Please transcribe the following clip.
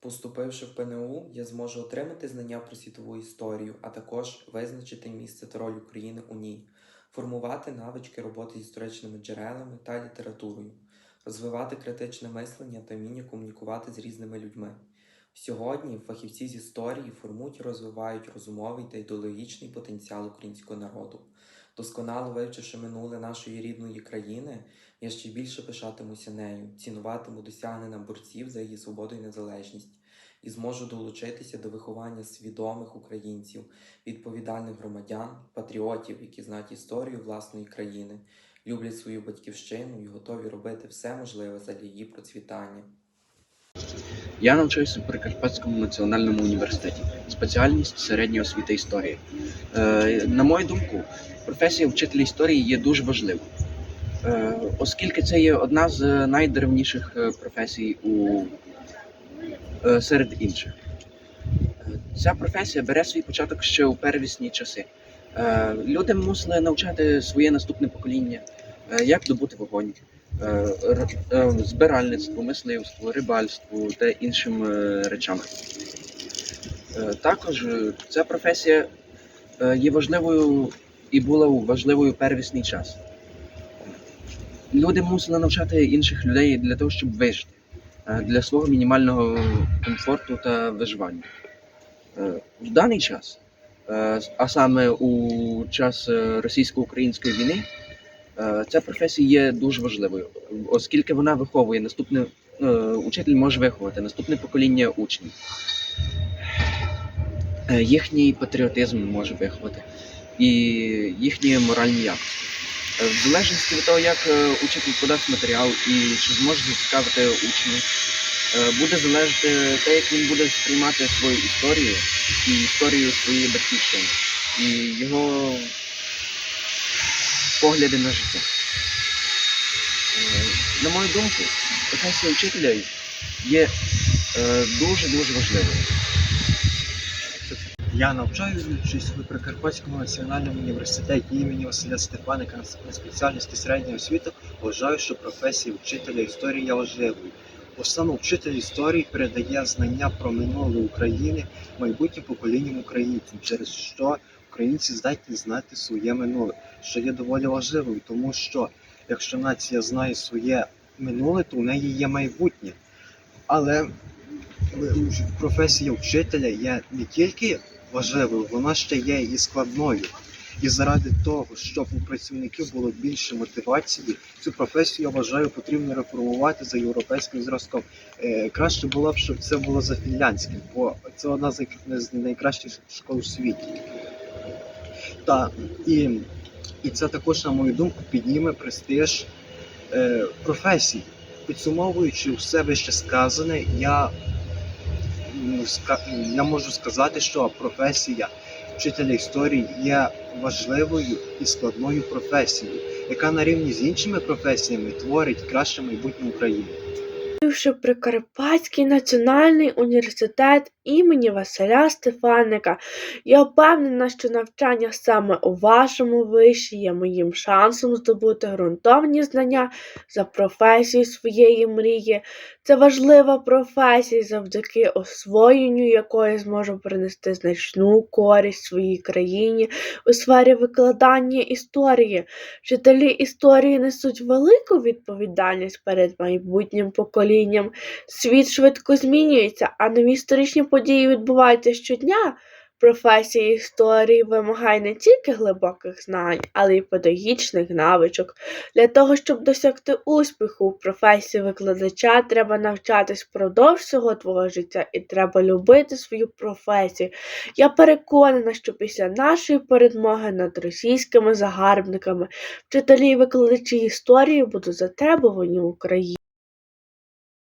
Поступивши в ПНУ, я зможу отримати знання про світову історію, а також визначити місце та роль України у ній, формувати навички роботи з історичними джерелами та літературою, розвивати критичне мислення та вміння комунікувати з різними людьми. Сьогодні фахівці з історії формують і розвивають розумовий та ідеологічний потенціал українського народу. Досконало вивчивши минуле нашої рідної країни, я ще більше пишатимуся нею, цінуватиму досягнення борців за її свободу і незалежність, і зможу долучитися до виховання свідомих українців, відповідальних громадян, патріотів, які знають історію власної країни, люблять свою батьківщину і готові робити все можливе задля її процвітання. Я навчаюся в Прикарпатському національному університеті. Спеціальність середня освіта історії. Е, на мою думку, професія вчителя історії є дуже важливою, е, оскільки це є одна з найдревніших е, професій у, е, серед інших. Е, Ця професія бере свій початок ще у первісні часи. Е, люди мусили навчати своє наступне покоління, е, як добути вогонь, збиральництву, мисливству, рибальству та іншим е, речам. Е, Також е, ця професія е, є важливою і була важливою первісний час. Люди мусили навчати інших людей для того, щоб вижити, е, для свого мінімального комфорту та виживання. Е, В даний час, е, а саме у час е, російсько-української війни, Е, Ця професія є дуже важливою, оскільки вона виховує наступне е, учитель може виховати наступне покоління учнів. Е, Їхній патріотизм може виховати і їхні моральні якості. Е, В залежності від того, як е, учитель подасть матеріал і чи зможе зацікавити учнів, е, буде залежати те, як він буде сприймати свою історію і історію своєї батьківщини, і його погляди на життя. Е, На мою думку, професія вчителя є дуже-дуже важливою. Я навчаюсь в Прикарпатському національному університеті імені Василя Стефаника на спеціальності середня освіта. Вважаю, що професія вчителя історії є важливою. Бо саме вчитель історії передає знання про минуле України майбутнім поколінням українців, через що українці здатні знати своє минуле, що є доволі важливою, тому що якщо нація знає своє минуле, то у неї є майбутнє. Але професія вчителя є не тільки важливою, вона ще є і складною. І заради того, щоб у працівників було більше мотивації, цю професію я вважаю потрібно реформувати за європейським зразком. Е, краще було б, щоб це було за фінляндським, бо це одна з найкращих школ у світі. Та і, і це також, на мою думку, підніме престиж е, професії. Підсумовуючи все вище сказане, я я можу сказати, що професія вчителя історії є важливою і складною професією, яка на рівні з іншими професіями творить краще майбутнє України. Що Прикарпатський національний університет імені Василя Стефаника. Я впевнена, що навчання саме у вашому виші є моїм шансом здобути ґрунтовні знання за професією своєї мрії. Це важлива професія, завдяки освоєнню якої зможу принести значну користь своїй країні у сфері викладання історії. Вчителі історії несуть велику відповідальність перед майбутнім поколінням. Світ швидко змінюється, а нові історичні події відбуваються щодня. Професія історії вимагає не тільки глибоких знань, але й педагогічних навичок. Для того, щоб досягти успіху в професії викладача, треба навчатись впродовж всього твого життя і треба любити свою професію. Я переконана, що після нашої перемоги над російськими загарбниками вчителі і викладачі історії будуть затребувані в Україні.